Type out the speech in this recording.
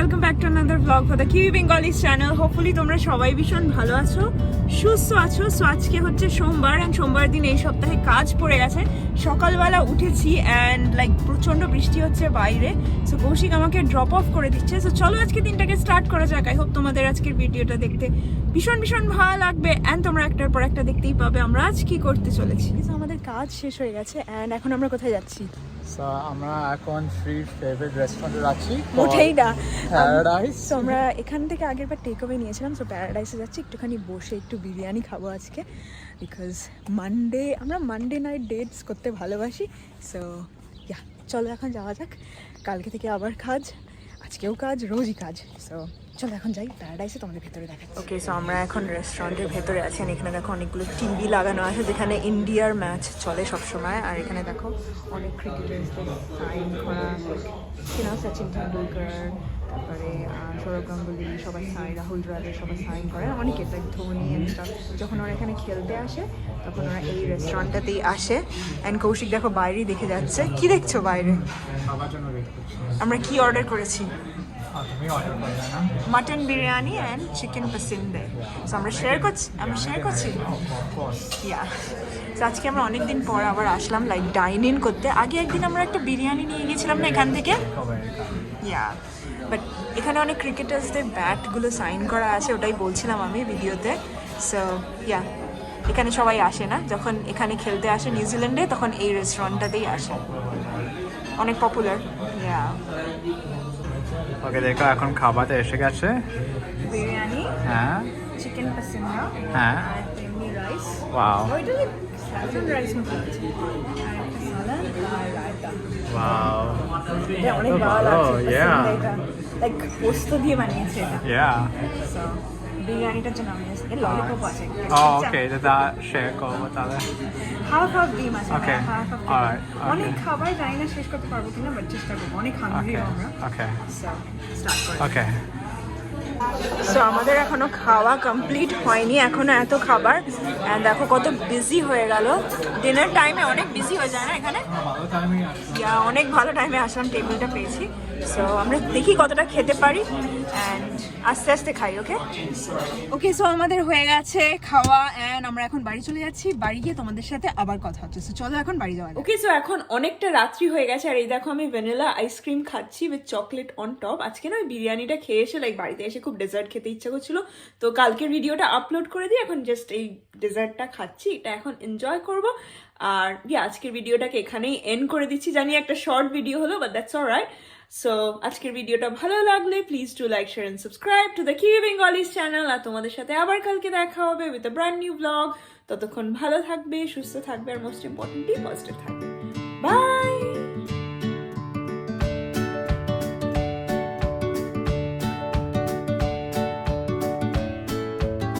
Welcome back to another blog for the Kiwi Bengalis channel hopefully তোমরা সবাই ভীষণ ভালো আছো। সুস্থ আছো? সো আজকে হচ্ছে সোমবার অ্যান্ড সোমবার দিন এই সপ্তাহে কাজ পড়ে গেছে। সকালবেলা উঠেছি অ্যান্ড লাইক প্রচণ্ড বৃষ্টি হচ্ছে বাইরে। সো কৌশিক আমাকে ড্রপ অফ করে দিচ্ছে। সো চলো আজকে দিনটাকে স্টার্ট করা যাক। আই হোপ তোমাদের আজকের ভিডিওটা দেখতে ভীষণ ভীষণ ভালো লাগবে। অ্যান্ড তোমরা একটার পর একটা দেখতেই পাবে আমরা আজ কি করতে চলেছি। কিন্তু আমাদের কাজ শেষ হয়ে গেছে অ্যান্ড এখন আমরা কোথায় যাচ্ছি? আমরা এখন ফ্রির ফেভারিট রেস্টুরেন্টে আছি মোটেই না। প্যারাডাইস সো আমরা এখান থেকে আগের বার টেক ওয়ে নিয়েছিলাম। সো প্যারাডাইসে যাচ্ছি। একটুখানি বসে একটু বিরিয়ানি খাব আজকে বিকজ মানডে আমরা মানডে নাইট ডেটস করতে ভালোবাসি। সো ইয়া চলো এখন যাওয়া যাক। কালকে থেকে আবার কাজ, আজকেও কাজ, রোজই কাজ। সো চলো এখন যাই প্যারাডাইসে তোমাদের ভেতরে দেখা ওকে সো আমরা এখন রেস্টুরেন্টের ভেতরে আছি এখানে দেখো অনেকগুলো টিভি লাগানো আছে, যেখানে ইন্ডিয়ার ম্যাচ চলে সব সময় আর এখানে দেখো অনেক ক্রিকেটার্সদের সাইন করা চিনা সচিন তেন্ডুলকার তারপরে সৌরভ গাঙ্গুলি সবাই সাইন রাহুল দ্রাবিড় সবাই সাইন করে, অনেকে লাইক ধোনি যখন ওরা এখানে খেলতে আসে, তখন ওরা এই রেস্টুরেন্টটাতেই আসে। অ্যান্ড কৌশিক দেখো বাইরেই দেখে যাচ্ছে। কি দেখছ বাইরে? আমরা কি অর্ডার করেছি? Mutton biryani and chicken pasanda so আমরা শেয়ার করছি আমরা শেয়ার করছি। ইয়া তো আজকে আমরা অনেক দিন পর আবার আসলাম লাইক ডাইন ইন করতে। আগে একদিন আমরা একটা বিরিয়ানি নিয়ে গেছিলাম না এখান থেকে? ইয়া বাট এখানে অনেক ক্রিকেটার্সদের ব্যাটগুলো সাইন করা আছে ওটাই বলছিলাম আমি ভিডিওতে। সো ইয়া এখানে সবাই আসে না। যখন এখানে খেলতে আসে নিউজিল্যান্ডে তখন এই রেস্টুরেন্টটাতেই আসে। অনেক পপুলার ইয়া ওকে দেখো এখন খাবারতে এসে গেছে। বিরিয়ানি হ্যাঁ। চিকেন পাসিন্দা হ্যাঁ। আর রাইস ওয়াও ওইটা স্যালাড রাইস মতো লাগছে আর সালাদ আর রায়তা ওয়াও এটা অনেক ভালো লাগছে. লাইক পোস্ত দিয়ে বানিয়েছে এটা। ইয়া সো বিরিয়ানিটার জন্য আমি এর ললিপপ আছে ও ওকে এটা শেয়ার করব তাহলে হাফ হাফ ডিম আছে Okay. Half half Alright, okay. অনেক খাবার জানি না শেষ করতে পারব কিনা বাট চেষ্টা করব অনেক হাঙ্গরি ওকে আমরা ওকে সো স্টার্ট করি ওকে সো আমাদের এখনও খাওয়া কমপ্লিট হয়নি এখনও এত খাবার। দেখো কত বিজি হয়ে গেল। ডিনার টাইমে অনেক বিজি হয়ে যায় না এখানে? অনেক ভালো টাইমে আসলাম টেবিলটা পেয়েছি। সো আমরা দেখি কতটা খেতে পারি। অ্যান্ড আস্তে আস্তে খাই ওকে ওকে সো আমাদের হয়ে গেছে খাওয়া অ্যান্ড আমরা এখন বাড়ি চলে যাচ্ছি। বাড়ি গিয়ে তোমাদের সাথে আবার কথা হচ্ছে। সো চলো এখন বাড়ি যাওয়া ওকে সো এখন অনেকটা রাত্রি হয়ে গেছে আর এই দেখো আমি ভ্যানিলা আইসক্রিম খাচ্ছি উইথ চকলেট অন টপ আজকে না ওই বিরিয়ানিটা খেয়ে এসে লাইক বাড়িতে এসে খুব ডেজার্ট খেতে ইচ্ছা করছিল। তো কালকের ভিডিওটা আপলোড করে দিই এখন জাস্ট এই ডেজার্টটা খাচ্ছি। এটা এখন এনজয় করব। আর আজকের ভিডিওটাকে এখানেই এন্ড করে দিচ্ছি। জানি একটা শর্ট ভিডিও হলো but that's all right so আজকের ভিডিওটা ভালো লাগলে please to like share and subscribe to the Kiwi Bengalis channel আর তোমাদের সাথে আবার কালকে দেখা হবে with a brand new blog ততক্ষণ ভালো থাকবে, সুস্থ থাকবে, আর মোস্ট ইম্পর্টেন্টলি পজিটিভ থাকবে। বাই